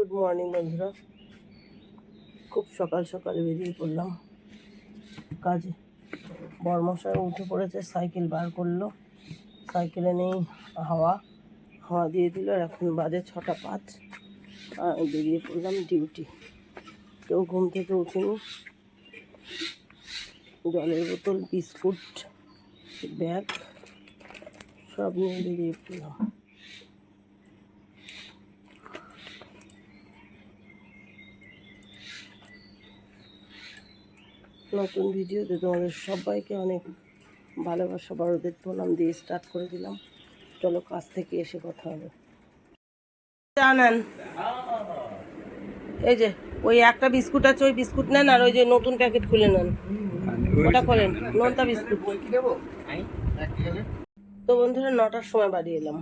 Good morning বন্ধুরা। খুব সকাল সকাল বেরিয়ে পড়লাম। কাজে। বর্মশাই উঠে পড়েছে, সাইকেল বার করল। সাইকেলে নেই, হাওয়া। হাওয়া দিয়ে দিল এখন বাজে ছটা পাঁচ। বেরিয়ে পড়লাম ডিউটি। কেউ ঘুম থেকে উঠিনি। জলের বোতল, বিস্কুট, ব্যাগ, সব নিয়ে বেরিয়ে পড়লাম। নতুন ভিডিওতে তোমাদের সবাইকে অনেক ভালোবাসা, বড়দের প্রণাম দিয়ে স্টার্ট করে দিলাম। চলো কাজ থেকে এসে কথা হবে। জানান, এই যে ওই একটা বিস্কুট আছে, ওই বিস্কুট নেন আর ওই যে নতুন প্যাকেট খুলে নেন। ওটা করেন, নোনতা বিস্কুট। তো বন্ধুরা, নটার সময় বাড়ি এলাম।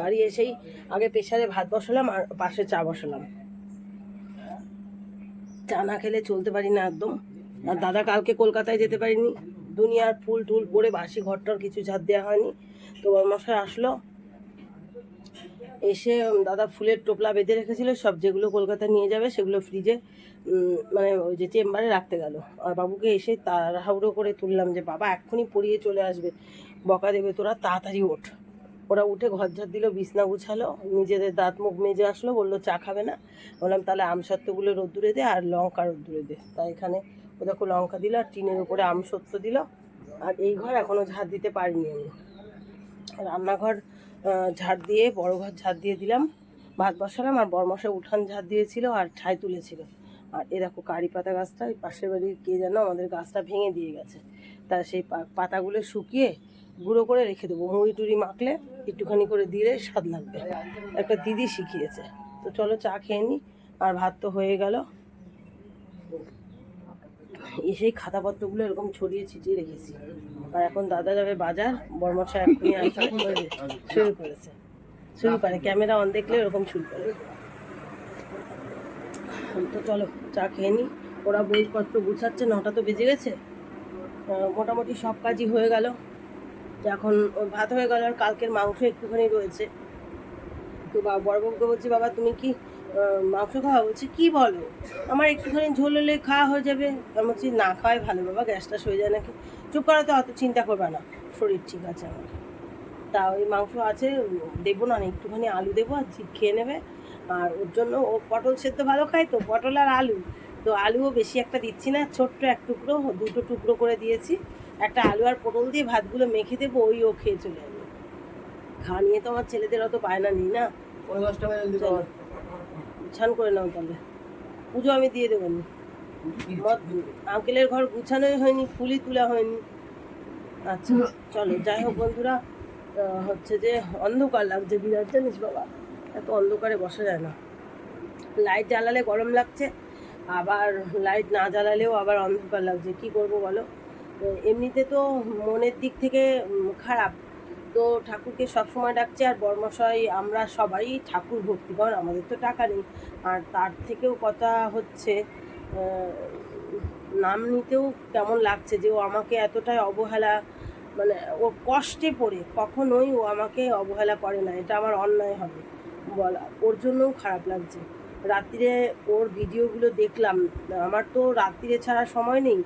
বাড়ি এসেই আগে প্রেশারে ভাত বসালাম আর পাশে চা বসালাম। চা না খেলে চলতে পারি না একদম। আর দাদা কালকে কলকাতায় যেতে পারিনি। দুনিয়ার ফুল টুল পরে বাসি ঘরটার কিছু ঝাড় দেওয়া হয়নি। তো মশাই আসলো। এসে দাদা ফুলের টোপলা বেঁধে রেখেছিল, সব যেগুলো কলকাতা নিয়ে যাবে সেগুলো ফ্রিজে মানে ওই যে চেম্বারে রাখতে গেল। আর বাবুকে এসে তাড়াহুড়ো করে তুললাম যে, বাবা, এক্ষুনি পড়িয়ে চলে আসবে। বকা দেবে তোরা, তাড়াতাড়ি ওঠ। ওরা উঠে ঘর ঝাড় দিল, বিছনা গুছালো, নিজেদের দাঁত মুখ মেজে আসলো, বলল, চা খাবে না? বললাম, তাহলে আমসত্ত্বগুলো রোদ্দুরে দে আর লঙ্কা রোদ্দুরে দে। তাই এখানে ও দেখো লঙ্কা দিল আর টিনের উপরে আমসত্ত্ব দিল। আর এই ঘর এখনও ঝাড় দিতে পারিনি আমি। রান্নাঘর ঝাড় দিয়ে, বড় ঘর ঝাড় দিয়ে দিলাম। ভাত বসালাম আর বরমশা উঠান ঝাড় দিয়েছিল আর ছাই তুলেছিল। আর এ দেখো কারি পাতা গাছটা ওই পাশের বাড়ির কে যেন আমাদের গাছটা ভেঙে দিয়ে গেছে। তা সেই পাতাগুলো শুকিয়ে গুঁড়ো করে রেখে দেবো। মুড়ি টুড়ি মাখলে একটুখানি করে দিলে স্বাদ লাগবে। একটা দিদি শিখিয়েছে। তো চলো চা খেয়ে নিই আর ভাত তো হয়ে গেল। এসেই খাতাপত্রগুলো এরকম ছড়িয়ে ছিটিয়ে রেখেছি। আর এখন দাদা যাবে বাজার বর্মশা এখনই আসা শুরু করেছে। শুরু করে। ক্যামেরা অন দেখলে এরকম শুরু করে। তো চলো চা খেয়ে নি। ওরা বইপত্র গুছাচ্ছে নটা তো বেজে গেছে। মোটামুটি সব কাজই হয়ে গেল। এখন ভাত হয়ে গেল আর কালকের মাংস একটুখানি রয়েছে। তো বা বড়বাবুকে বলছি বাবা তুমি কি মাংস খাওয়া বলছে কি বলো? আমার একটুখানি ঝোল হলে খাওয়া হয়ে যাবে। আমি বলছি না খাওয়াই ভালো বাবা গ্যাসটা হয়ে যায় নাকি? চুপ করা তো অত চিন্তা করবে না শরীর ঠিক আছে আমার। তা ওই মাংস আছে দেবো না একটুখানি আলু দেবো আর ঝিপ খেয়ে নেবে। আর ওর জন্য ও পটল সেদ্ধ ভালো খায় তো পটল আর আলু। তো আলুও বেশি একটা দিচ্ছি না ছোট্ট এক টুকরো দুটো টুকরো করে দিয়েছি। একটা আলু আর পটল দিয়ে ভাতগুলো মেখে দেবো ওই ও খেয়ে চলে যাবে। খাওয়া নিয়ে তো আমার ছেলেদের অত বায়না নেই না? ওই দশটা চলো। গুছান করে নাও তাহলে। পুজো আমি দিয়ে দেবো আঙ্কেলের ঘর গুছানোই হয়নি ফুলই তোলা হয়নি। আচ্ছা চলো, যাই হোক বন্ধুরা হচ্ছে যে অন্ধকার লাগছে বিরাট, জানিস বাবা? এত অন্ধকারে বসা যায় না। লাইট জ্বালালে গরম লাগছে, আবার লাইট না জ্বালালেও আবার অন্ধকার লাগছে। কি করব বলো? এমনিতে তো মনের দিক থেকে খারাপ। তো ঠাকুরকে সবসময় ডাকছে আর বর্মশাই, আমরা সবাই ঠাকুর ভক্তি কারণ আমাদের তো টাকা নেই। আর তার থেকেও কথা হচ্ছে নাম নিতেও কেমন লাগছে যে ও আমাকে এতটাই অবহেলা মানে ও কষ্টে পড়ে, কখনোই ও আমাকে অবহেলা করে না, এটা আমার অন্যায় হবে বলা, ওর জন্যও খারাপ লাগছে। রাত্রিরে ওর ভিডিওগুলো দেখলাম, আমার তো রাত্রিরে ছাড়া সময় নেই,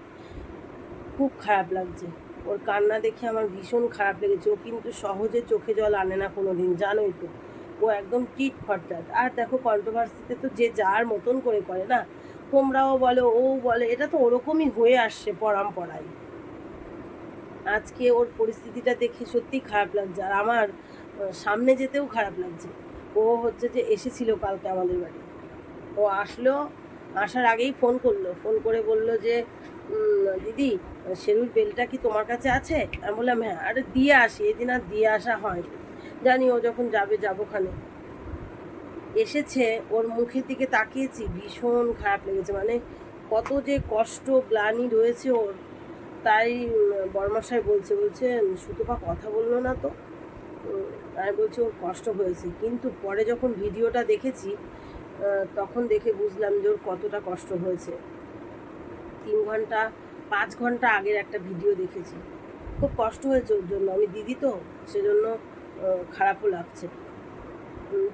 খুব খারাপ লাগছে। ওর কান্না দেখে আমার ভীষণ খারাপ লেগেছে। ও কিন্তু সহজে চোখে জল আনে না কোনো দিন জানোই তো ও একদম টিট ফরটাট আর দেখো কন্ট্রোভার্সিতে তো যে যার মতন করে করে না, তোমরাও বলো, ও বলে, এটা তো ওরকমই হয়ে আসছে পরাম্পরায়। আজকে ওর পরিস্থিতিটা দেখে সত্যি খারাপ লাগছে। আর আমার সামনে যেতেও খারাপ লাগছে। ও হচ্ছে যে এসেছিল কালকে আমাদের বাড়ি। ও আসলো, আসার আগেই ফোন করল। ফোন করে বলল যে দিদি শেরুর বেলটা কি তোমার কাছে আছে? আমি বললাম হ্যাঁ। আরে দিয়ে আসি, এদিন আর দিয়ে আসা হয় জানি ও যখন যাবে যাবোখানে এসেছে, ওর মুখের দিকে তাকিয়েছি, ভীষণ খারাপ লেগেছে। মানে কত যে কষ্ট, গ্লানি রয়েছে ওর। তাই বর্মাশাই বলছে বলছে, সুতপা কথা বলল না তো? আমি বলছি, ওর কষ্ট হয়েছে। কিন্তু পরে যখন ভিডিওটা দেখেছি তখন দেখে বুঝলাম যে ওর কতটা কষ্ট হয়েছে। তিন ঘণ্টা পাঁচ ঘণ্টা আগের একটা ভিডিও দেখেছি। খুব কষ্ট হয়েছে ওর জন্য। আমি দিদি তো, সেজন্য খারাপও লাগছে।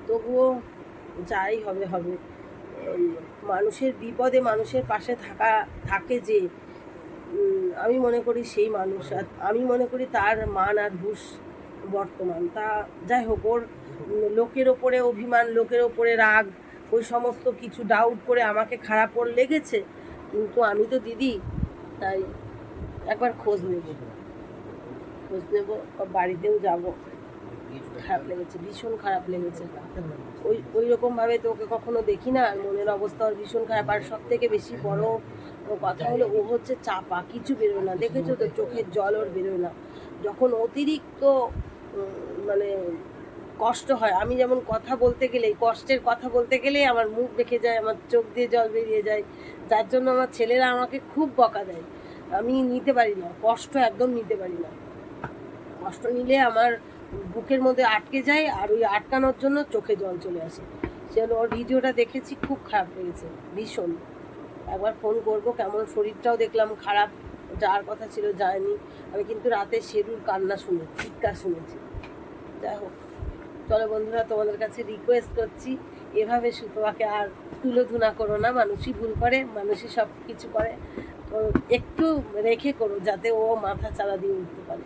তবুও যাই হবে হবে। মানুষের বিপদে মানুষের পাশে থাকা, থাকে যে আমি মনে করি সেই মানুষ। আর আমি মনে করি তার মান আর হুশ বর্তমান। তা যাই হোক, ওর লোকের ওপরে অভিমান, লোকের ওপরে রাগ, ওই সমস্ত কিছু ডাউট করে আমাকে খারাপ ওর লেগেছে। কিন্তু আমি তো দিদি তাই একবার খোঁজ নেব। খোঁজ নেব বাড়িতেও যাব। খারাপ লেগেছে, ভীষণ খারাপ লেগেছে। ওই ওই রকমভাবে তো ওকে কখনো দেখি না, আর মনের অবস্থা ওর ভীষণ খারাপ। আর সব থেকে বেশি বড় কথা হলো, ও হচ্ছে চাপা, কিছু বেরোয় না। দেখেছ তো, চোখের জল ওর বেরোয় না। যখন অতিরিক্ত মানে কষ্ট হয়। আমি যেমন কথা বলতে গেলেই কষ্টের কথা বলতে গেলেই আমার মুখ দেখে যায়, আমার চোখ দিয়ে জল বেরিয়ে যায়। যার জন্য আমার ছেলেরা আমাকে খুব বকা দেয়। আমি নিতে পারি না, কষ্ট একদম নিতে পারি না। কষ্ট নিলে আমার বুকের মধ্যে আটকে যায় আর ওই আটকানোর জন্য চোখে জল চলে আসে। সেজন্য ওর ভিডিওটা দেখেছি, খুব খারাপ লেগেছে, ভীষণ। একবার ফোন করব, কেমন শরীরটাও দেখলাম খারাপ যাওয়ার কথা ছিল যায়নি আমি কিন্তু রাতে শেরুর কান্না শুনে চিৎকার শুনেছি। যাই হোক। চলো বন্ধুরা তোমাদের কাছে রিকোয়েস্ট করছি এভাবে সুতোয়াকে আর তুলোধুনা করো না মানুষই ভুল করে মানুষই সব কিছু করে। তো একটু রেখে করো যাতে ও মাথা চালা দিয়ে উঠতে পারে।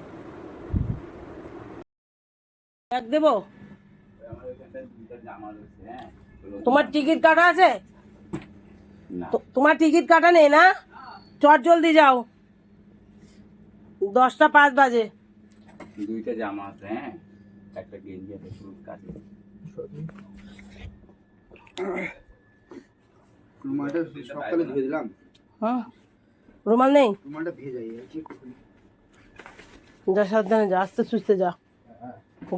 ডাক দেবো? তোমার টিকিট কাটা আছে? তোমার টিকিট কাটা নেই না? চট জলদি যাও। দশটা পাঁচ বাজে। দুইটা জামা আছে হ্যাঁ। একটা গেঞ্জি একটা শুরু কাছে রুমালটা সকালে ধুয়ে দিলাম। হ্যাঁ। রুমাল নেই? রুমালটা ভেজে যা সাবধানে যা আস্তে সুস্থে যা।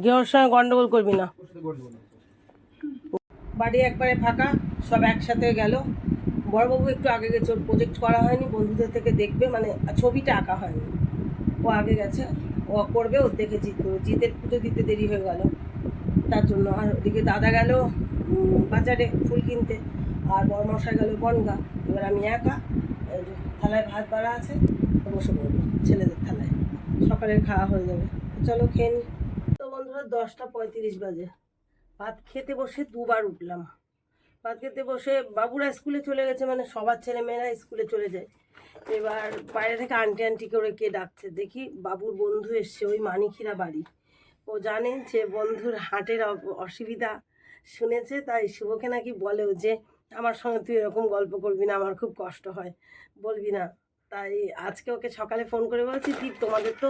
গিয়ে ওর সঙ্গে গন্ডগোল করবি না। বাড়ি একবারে ফাঁকা সব একসাথে গেল। বড়বাবু একটু আগে গেছে ওর প্রজেক্ট করা হয়নি বন্ধুদের থেকে দেখবে মানে ছবিটা আঁকা হয়নি। ও আগে গেছে। ও করবে ওর দেখে জিত জিতের পুজো দিতে দেরি হয়ে গেল। তার জন্য আর ওদিকে দাদা গেল বাজারে ফুল কিনতে। আর বড় মশাই গেল বনগা। এবার আমি একা থালায় ভাত বাড়া আছে বসে পড়ব ছেলেদের থালায়। সকালের খাওয়া হয়ে যাবে। চলো খেয়ে নি। তো বন্ধুরা, দশটা পঁয়ত্রিশ বাজে। ভাত খেতে বসে দুবার উঠলাম। ভাত খেতে বসে বাবুরা স্কুলে চলে গেছে মানে সবার ছেলে মেয়েরা স্কুলে চলে যায়। এবার বাইরে থেকে আন্টি আন্টি করে কে ডাকছে? দেখি বাবুর বন্ধু এসছে, ওই মানিখিরা বাড়ি। ও জানে যে বন্ধুর হাটের অসুবিধা শুনেছে, তাই শুভকে নাকি বলেও যে, আমার সঙ্গে তুই এরকম গল্প করবি না, আমার খুব কষ্ট হয়, বলবি না। তাই আজকে ওকে সকালে ফোন করে বলছি, দীপ, তোমাদের তো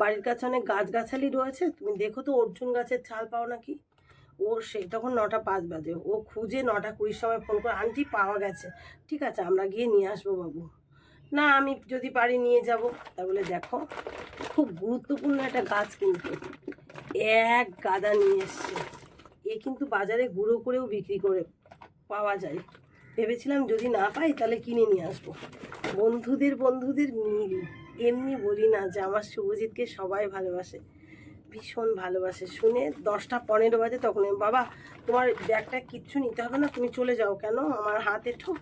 বাড়ির কাছে অনেক গাছগাছালি রয়েছে, তুমি দেখো তো অর্জুন গাছের ছাল পাও নাকি? ও সেই তখন নটা পাঁচ বাজে। ও খুঁজে নটা কুড়ির সময় ফোন করে, আন্টি, পাওয়া গেছে। ঠিক আছে, আমরা গিয়ে নিয়ে আসব বাবু। না, আমি যদি পারি নিয়ে যাব। তা বলে, দেখো, খুব গুরুত্বপূর্ণ একটা গাছ কিন্তু। এক গাদা নিয়ে এসছে। এ কিন্তু বাজারে গুঁড়ো করেও বিক্রি করে পাওয়া যায়। ভেবেছিলাম যদি না পাই, তাহলে কিনে নিয়ে আসব। বন্ধুদের বন্ধুদের মিল। এমনি বলি না যে, আমার শুভজিৎকে সবাই ভালোবাসে। ভীষণ ভালোবাসে। শুনে দশটা পনেরো বাজে তখন বাবা, তোমার ব্যাগটা কিচ্ছু নিতে হবে না, তুমি চলে যাও কেন? আমার হাত ঠো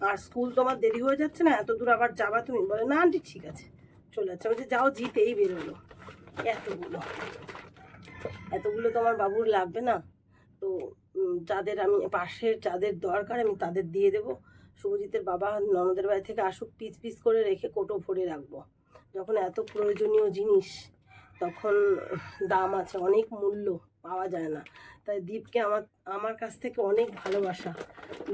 আর স্কুল তোমার দেরি হয়ে যাচ্ছে না, এত দূর আবার যাবা তুমি? বলে, না, আন্টি, ঠিক আছে। চলে যাচ্ছে। বলছে, যাও, জিতেই বেরোলো। এতগুলো। এতগুলো তো আমার বাবুর লাগবে না? তো যাদের আমি, পাশের যাদের দরকার, আমি তাদের দিয়ে দেবো। শুভজিতের বাবা ননদের বাড়ি থেকে আসুক পিস পিস করে রেখে কোটো ভরে রাখব। যখন এত প্রয়োজনীয় জিনিস তখন দাম আছে, অনেক মূল্য, পাওয়া যায় না। তাই দীপকে আমার আমার কাছ থেকে অনেক ভালোবাসা।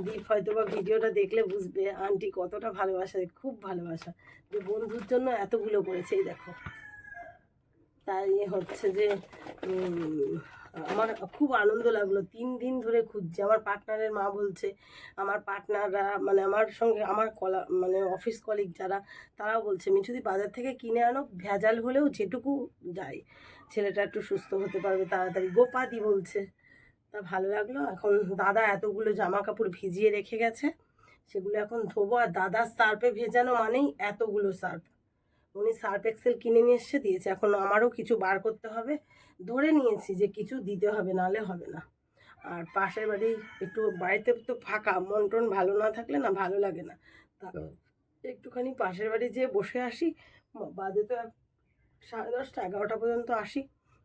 দীপ হয়তো বা ভিডিওটা দেখলে বুঝবে, আন্টি কতটা ভালোবাসা, খুব ভালোবাসা। যে বন্ধুর জন্য এতগুলো করেছে, এই দেখো। তাই হচ্ছে যে আমার খুব আনন্দ লাগল। তিন দিন ধরে খুঁজছি। আমার পার্টনারের মা বলছে, আমার পার্টনাররা মানে আমার সঙ্গে আমার কলা মানে অফিস কলিগ যারা, তারাও বলছে মিঠুদি বাজার থেকে কিনে আনো, ভেজাল হলেও যেটুকু যায়। ছেলেটা একটু সুস্থ হতে পারবে তাড়াতাড়ি। গোপাদি বলছে, তা ভালো লাগল। এখন দাদা এতগুলো জামা কাপড় ভিজিয়ে রেখে গেছে। সেগুলো এখন ধোবো। আর দাদার সার্ফে ভেজানো মানেই এতগুলো সার্ফ। উনি সার্ফ এক্সেল কিনে নিয়ে এসে দিয়েছে। এখন আমারও কিছু বার করতে হবে। ধরে নিয়েছি যে কিছু দিতে হবে নালে হবে না। আর পাশের বাড়ি একটু বাড়িতে তো ফাঁকা মন টন ভালো না থাকলে না ভালো লাগে না। তা একটুখানি পাশের বাড়ি যেয়ে বসে আসি বাজে তো সাড়ে দশটা এগারোটা পর্যন্ত আসি।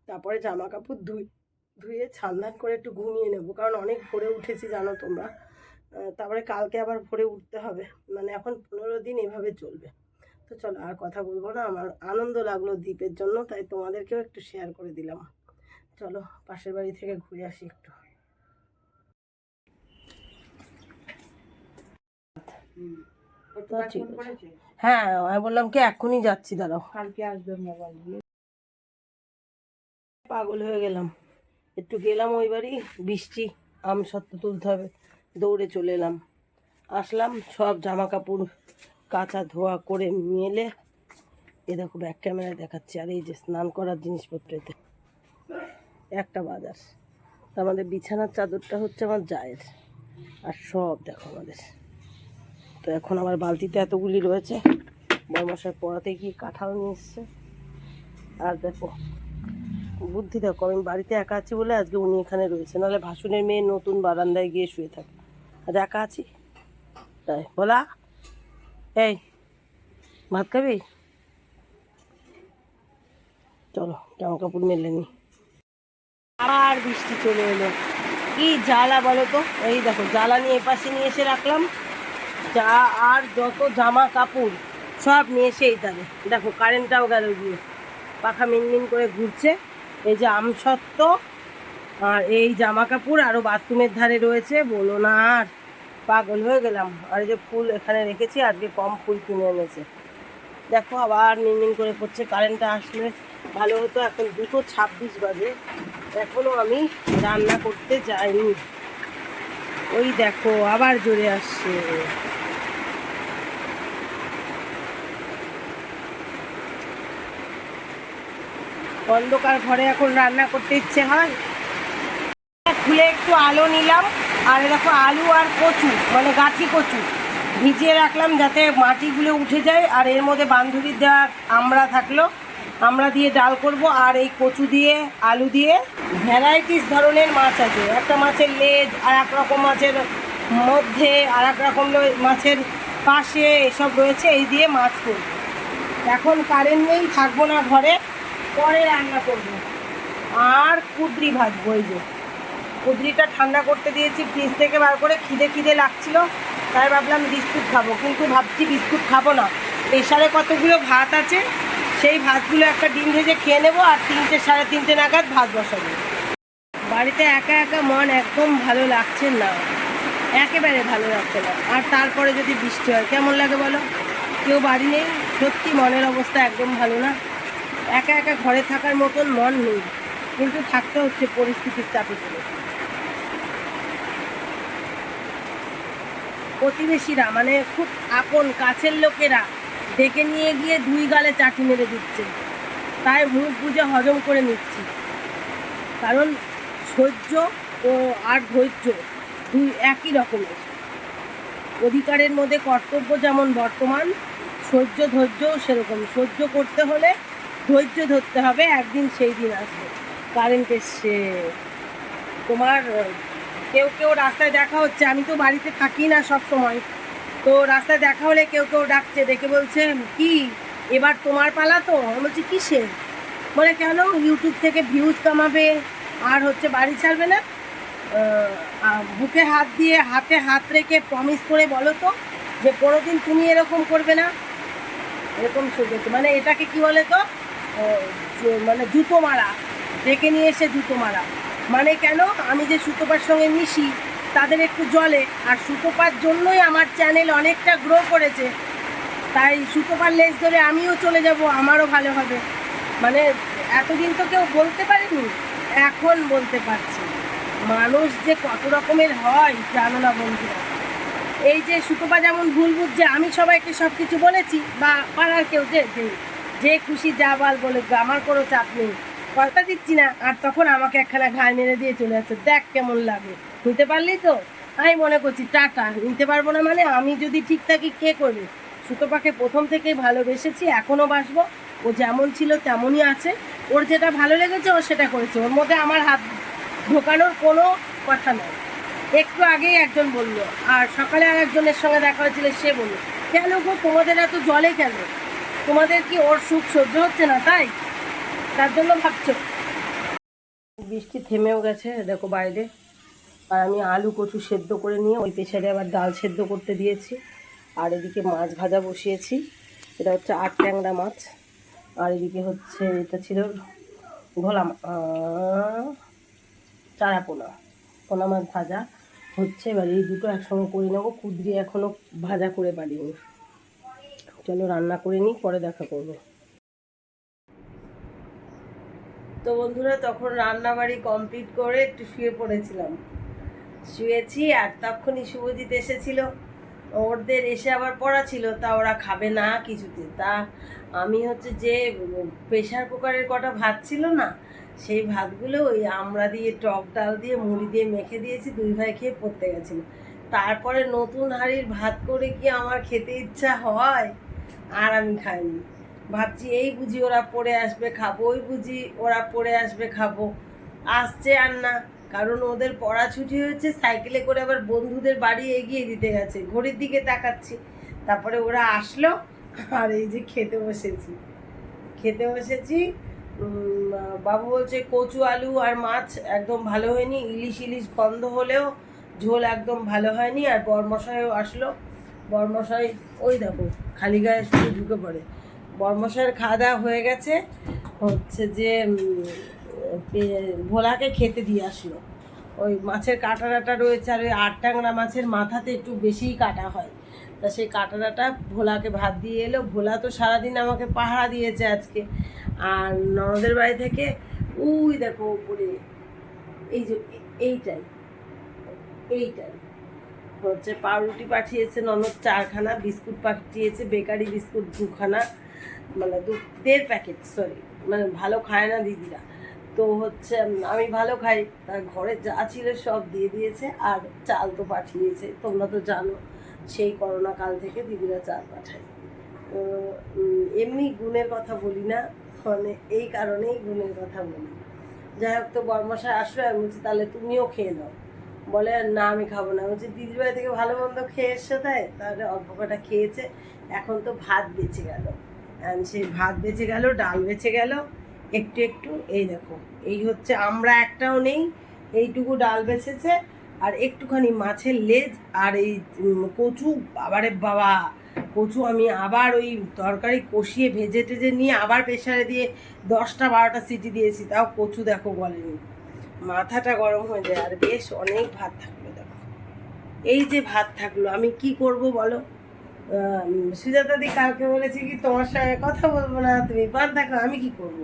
তারপরে জামা কাপড় ধুই ধুয়ে ছান্দান করে একটু ঘুমিয়ে নেব কারণ অনেক ভোরে উঠেছি জানো তোমরা। তারপরে কালকে আবার ভোরে উঠতে হবে। মানে এখন পনেরো দিন এভাবে চলবে। তো চলো আর কথা বলব না আমার আনন্দ লাগল দ্বীপের জন্য তাই তোমাদেরকেও একটু শেয়ার করে দিলাম। চলো পাশের বাড়ি থেকে ঘুরে আসি একটু। হ্যাঁ আমি বললাম কি এখনই যাচ্ছি দাঁড়াও। কালকে আসবে মোবাইল পাগল হয়ে গেলাম। একটু গেলাম ওই বাড়ি বৃষ্টি আম সত্ত্ব তুলতে হবে দৌড়ে চলে এলাম। আসলাম সব জামা কাপড় কাঁচা ধোয়া করে মেলে। এ দেখো ব্যাক ক্যামেরায় দেখাচ্ছি, আর এই যে স্নান করার জিনিসপত্র এতে। একটা বাজার। আমাদের বিছানার চাদরটা হচ্ছে আমার জায়ের। আর সব দেখো আমাদের। তো এখন আমার বালতিতে এতগুলি রয়েছে। বর্মশার পড়াতে গিয়ে কাঁঠাল নিয়ে এসছে। আর দেখো, বুদ্ধি দেখো, আমি বাড়িতে একা আছি বলে আজকে উনি এখানে রয়েছে। নাহলে ভাসুনের মেয়ে নতুন বারান্দায় গিয়ে শুয়ে থাকে। আজ একা আছি? তাই, বলা এই, ভাত খাবি? চলো, জামা কাপড় মেলে নি। বৃষ্টি চলে এলো। কি জ্বালা বলো তো? এই দেখো, জ্বালা নিয়ে এপাশে নিয়ে এসে রাখলাম। যা আর যত জামা কাপড়, সব নিয়ে এসে এই তারে দেখো কারেন্টটাও গেল গিয়ে। পাখা মিনমিন করে ঘুরছে। এই যে আমসত্ত্ব আর এই জামা কাপড় আরও বাথরুমের ধারে রয়েছে, বলো না আর। পাগল হয়ে গেলাম। আর যে ফুল এখানে রেখেছি, আজকে কম ফুল কিনে এনেছে। দেখো আবার মিনমিন করে পড়ছে কারেন্টটা আসলে ভালো হতো এখন দুটো ছাব্বিশ বাজে। এখনও আমি রান্না করতে যাইনি। ওই দেখো, আবার জোরে আসছে। অন্ধকার ঘরে এখন রান্না করতে ইচ্ছে হয়। খুলে একটু আলো নিলাম। আর এরকম আলু আর কচু মানে গাঠি কচু। ভিজিয়ে রাখলাম যাতে মাটিগুলো উঠে যায়, আর এর মধ্যে বান্ধবীর দেওয়া আমড়া থাকল। আমরা দিয়ে ডাল করব, আর এই কচু দিয়ে, আলু দিয়ে ভ্যারাইটিস ধরনের মাছ আছে। একটা মাছের লেজ আর এক রকম মাছের মধ্যে আর এক রকম মাছের পাশে এসব রয়েছে, এই দিয়ে মাছ করব। এখন কারেন্ট নেই, থাকব না ঘরে, পরে রান্না করব। আর কুদরি ভাজবো, এই যে। কুদরিটা ঠান্ডা করতে দিয়েছি, ফ্রিজ থেকে বার করে খিদে খিদে লাগছিল, তাই ভাবলাম বিস্কুট খাব, কিন্তু ভাবছি বিস্কুট খাব না। প্রেশারে কতগুলো ভাত আছে, সেই ভাতগুলো একটা ডিম ভেজে খেয়ে নেব আর তিনটে, সাড়ে তিনটে নাগাদ ভাত বসাবো। বাড়িতে একা একা মন একদম ভালো লাগছে না। একেবারে ভালো লাগছে না। আর তারপরে যদি বৃষ্টি হয়, কেমন লাগে বলো? কেউ বাড়ি নেই, সত্যি মনের অবস্থা একদম ভালো না। একা একা ঘরে থাকার মতন মন নেই, কিন্তু থাকতে হচ্ছে পরিস্থিতির চাপে পড়ে। প্রতিবেশীরা মানে খুব আপন, কাছের লোকেরা, ডেকে নিয়ে গিয়ে দুই গালে চাটি মেরে দিচ্ছে। তাই মুখ বুঝে হজম করে নিচ্ছি। কারণ সহ্য ও আর ধৈর্য দুই একই রকমের। অধিকারের মধ্যে কর্তব্য যেমন বর্তমান, সহ্য ধৈর্যও সেরকম। সহ্য করতে হলে ধৈর্য ধরতে হবে, একদিন সেই দিন আসবে। কারেন্ট এসছে। তোমার কেউ কেউ রাস্তায় দেখা হচ্ছে। আমি তো বাড়িতে থাকি না সব সময়। তো রাস্তায় দেখা হলে কেউ কেউ ডাকছে দেখে বলছে কি এবার তোমার পালা তো? আমি বলছি, কিসের? বলে, কেন? ইউটিউব থেকে ভিউজ কামাবে, আর হচ্ছে বাড়ি ছাড়বে না? বুকে হাত দিয়ে হাতে হাত রেখে প্রমিস করে বলো তো যে কোনোদিন তুমি এরকম করবে না। এরকম শুধু মানে এটাকে কি বলে তো? মানে জুতো মারা। ডেকে নিয়ে এসে জুতো মারা। মানে কেন? আমি যে সুতোপার সঙ্গে মিশি, তাদের একটু জলে। আর সুতোপার জন্যই আমার চ্যানেল অনেকটা গ্রো করেছে। তাই সুতোপার লেজ ধরে আমিও চলে যাব, আমারও ভালো হবে। মানে এতদিন তো কেউ বলতে পারেনি, এখন বলতে পারছি। মানুষ যে কত রকমের হয়, জানো না বন্ধুরা। এই যে সুতোপা যেমন ভুল বুঝছে, আমি সবাইকে সব কিছু বলেছি, বা পাড়ার কেউ যে যে- যে খুশি যা বল বলে আমার কোনো চাপ নেই। কথা দিচ্ছি না। আর তখন আমাকে একখানা ঘাড় মেরে দিয়ে চলে যাচ্ছে। দেখ কেমন লাগে। নিতে পারলি তো? আমি মনে করছি, টাটা। নিতে পারব না মানে আমি যদি ঠিক থাকি কে করবে। সুতো সুতোপাকে প্রথম থেকেই ভালোবেসেছি, এখনও বাসবো। ও যেমন ছিল তেমনই আছে। ওর যেটা ভালো লেগেছে, ও সেটা করেছে। ওর মধ্যে আমার হাত ঢোকানোর কোনো কথা নয় একটু আগেই একজন বলল, আর সকালে আর একজনের সঙ্গে দেখা হয়েছিল, সে বলল, কেন গো, তোমাদের এত জলে কেন? তোমাদের কি ওর সুখ সহ্য হচ্ছে না, তাই? তার জন্য ভাবছ? বৃষ্টি থেমেও গেছে, দেখো বাইরে। আর আমি আলু কচু সেদ্ধ করে নিয়ে ওই পেছারে আবার ডাল সেদ্ধ করতে দিয়েছি। আর এদিকে মাছ ভাজা বসিয়েছি। এটা হচ্ছে আট ট্যাংরা মাছ। আর এদিকে হচ্ছে এটা ছিল ঘোলা চারা পোনা। পোনা মাছ ভাজা হচ্ছে। এবার এই দুটো একসঙ্গে করে নেব। কুদরি এখনও ভাজা করে পারিনি। চলো রান্না করে নিই, পরে দেখা করব। তো বন্ধুরা, তখন রান্না বাড়ি কমপ্লিট করে একটু শুয়ে পড়েছিলাম। শুয়েছি আর তখনই শুভজিৎ এসেছিল। ওদের এসে আবার পড়া ছিল, তা ওরা খাবে না কিছুতে। তা আমি হচ্ছে যে প্রেশার কুকারের কটা ভাত ছিল না, সেই ভাতগুলো ওই আমড়া দিয়ে টক ডাল দিয়ে মুড়ি দিয়ে মেখে দিয়েছি, দুই ভাই খেয়ে পড়তে গেছিল। তারপরে নতুন হাঁড়ির ভাত করে কি আমার খেতে ইচ্ছা হয়? আর আমি খাইনি। ভাবছি এই বুঝি ওরা পড়ে আসবে খাব, ওই বুঝি ওরা পড়ে আসবে খাব। আসছে আর না, কারণ ওদের পড়া ছুটি হয়েছে, সাইকেলে করে আবার বন্ধুদের বাড়ি এগিয়ে দিতে গেছে, ঘড়ির দিকে তাকাচ্ছি। তারপরে ওরা আসলো, আর এই যে খেতে বসেছি। খেতে বসেছি বাবু বলছে কচু, আলু আর মাছ একদম ভালো হয়নি, ইলিশ ইলিশ গন্ধ হলেও ঝোল একদম ভালো হয়নি, আর বরমশাইও আসলো। বরমশাই, ওই দেখো, খালি গায়ে শুধু ঢুকে পড়ে। বরমশাইয়ের খাওয়া দাওয়া হয়ে গেছে, হচ্ছে যে ভোলাকে খেতে দিয়ে আসলো। ওই মাছের কাটারাটা রয়েছে আর ওই আট ট্যাংরা মাছের মাথাতে একটু বেশিই কাটা হয়। তা সেই কাটারাটা ভোলাকে ভাত দিয়ে এলো। ভোলা তো সারাদিন আমাকে পাহারা দিয়েছে আজকে। আর ননদের বাড়ি থেকে, উই দেখো উপরে, এই যে, এইটাই এইটাই। হচ্ছে পাউরুটি পাঠিয়েছে, ননদ চারখানা, বিস্কুট পাঠিয়েছে, বেকারি বিস্কুট দুখানা। মানে দু দেড় প্যাকেট সরি মানে ভালো খায় না দিদিরা। তো হচ্ছে আমি ভালো খাই, তার ঘরে যা ছিল সব দিয়ে দিয়েছে, আর চাল তো পাঠিয়েছে, তোমরা তো জানো, সেই করোনা কাল থেকে দিদিরা চাল পাঠায়। তো এমনি গুণের কথা বলি না মানে এই কারণেই গুণের কথা বলি। যাই হোক, তো বর্মশাই আসলো আমি বলছি, তাহলে তুমিও খেয়ে নাও। বলে, না, আমি খাব না। বলছি বাড়ি থেকে ভালো মন্দ খেয়ে এসছো তাই? তাহলে অল্প খেয়েছে, এখন তো ভাত বেঁচে গেল। সেই ভাত বেঁচে গেল, ডাল বেঁচে গেল। একটু একটু, এই দেখো, এই হচ্ছে আমরা একটাও নেই, এইটুকু ডাল বেঁচেছে। আর একটুখানি মাছের লেজ আর এই কচু, বাবারে বাবা, কচু আমি আবার ওই তরকারি কষিয়ে ভেজে টেজে নিয়ে আবার প্রেশারে দিয়ে দশটা, বারোটা সিটি দিয়েছি, তাও কচু দেখো বলেনি। মাথাটা গরম হয়ে যায়, আর বেশ অনেক ভাত থাকল দেখো। এই যে ভাত থাকল, আমি কি করব বলো? সুজাতাদি কালকে বলেছি কি, তোমার সঙ্গে কথা বলব না, তুমি ভাত দেখো আমি কি করব?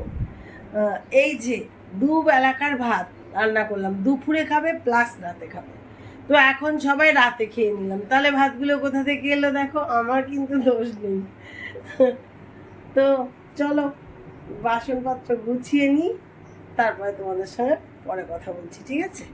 এই যে দু বেলাকার ভাত রান্না করলাম, দুপুরে খাবে প্লাস রাতে খাবে। তো এখন সবাই রাতে খেয়ে নিলাম। তাহলে ভাতগুলো কোথা থেকে এলো দেখো, আমার কিন্তু দোষ নেই। তো চলো, বাসনপত্র গুছিয়ে নিই, তারপরে তোমাদের সঙ্গে পরে কথা বলছি, ঠিক আছে?